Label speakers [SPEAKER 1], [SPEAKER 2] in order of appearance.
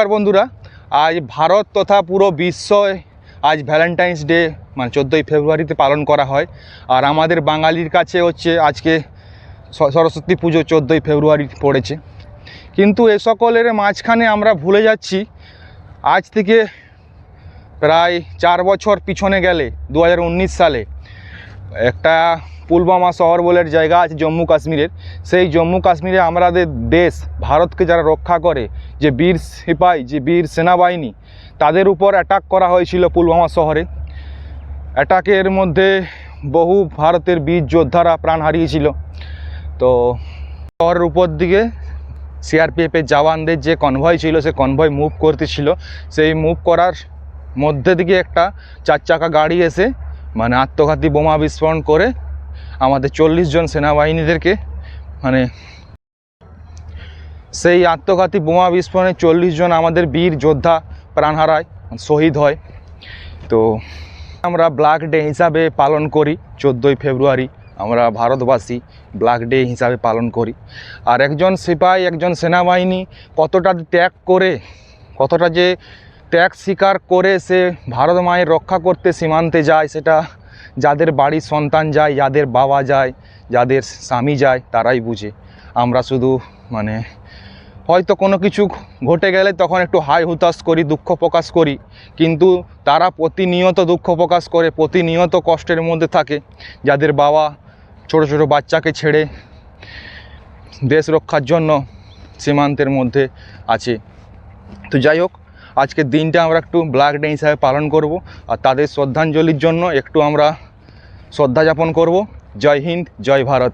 [SPEAKER 1] নমস্কার বন্ধুরা। আজ ভারত তথা পুরো বিশ্ব আজ ভ্যালেন্টাইন্স ডে মানে চোদ্দোই ফেব্রুয়ারিতে পালন করা হয়। আর আমাদের বাঙালির কাছে হচ্ছে আজকে সরস্বতী পুজো চোদ্দোই ফেব্রুয়ারি পড়েছে। কিন্তু এ সকলের মাঝখানে আমরা ভুলে যাচ্ছি, আজ থেকে প্রায় চার বছর পিছনে গেলে, দু হাজার উনিশ সালে একটা পুলবামা শহর বলে জায়গা আছে জম্মু কাশ্মীরের। সেই জম্মু কাশ্মীরে আমাদের দেশ, ভারতকে যারা রক্ষা করে, যে বীর সিপাই, যে বীর সেনাবাহিনী, তাদের উপর অ্যাটাক করা হয়েছিল পুলবামা শহরে। অ্যাটাকের মধ্যে বহু ভারতের বীর যোদ্ধারা প্রাণ হারিয়েছিল। তো শহরের উপর দিকে সিআরপিএফের জওয়ানদের যে কনভয় ছিল, সে কনভয় মুভ করতেছিল। সেই মুভ করার মধ্যে দিকে একটা চার চাকা গাড়ি এসে মানে আত্মঘাতী বোমা বিস্ফোরণ করে আমাদের চল্লিশ জন সেনাবাহিনীদেরকে মানে সেই আত্মঘাতী বোমা বিস্ফোরণে চল্লিশ জন আমাদের বীর যোদ্ধা প্রাণ হারায় শহীদ হয়। তো আমরা ব্ল্যাক ডে হিসাবে পালন করি, চোদ্দোই ফেব্রুয়ারি আমরা ভারতবাসী ব্ল্যাক ডে হিসাবে পালন করি। আর একজন সিপাই, একজন সেনাবাহিনী কতটা ত্যাগ করে, কতটা যে ত্যাগ স্বীকার করে সে ভারত মায়ের রক্ষা করতে সীমান্তে যায়, সেটা যাদের বাড়ির সন্তান যায়, যাদের বাবা যায়, যাদের স্বামী যায়, তারাই বুঝে। আমরা শুধু মানে হয়তো কোনো কিছু ঘটে গেলে তখন একটু হাই হুতাশ করি, দুঃখ প্রকাশ করি, কিন্তু তারা প্রতিনিয়ত দুঃখ প্রকাশ করে, প্রতিনিয়ত কষ্টের মধ্যে থাকে। যাদের বাবা ছোট ছোট বাচ্চাকে ছেড়ে দেশ রক্ষার জন্য সীমান্তের মধ্যে আছে। তো যাই হোক আজকের দিনটা আমরা একটু ব্ল্যাক ডে হিসাবে পালন করব আর তাদের শ্রদ্ধাঞ্জলির জন্য একটু আমরা শ্রদ্ধা যাপন করব। জয় হিন্দ, জয় ভারত।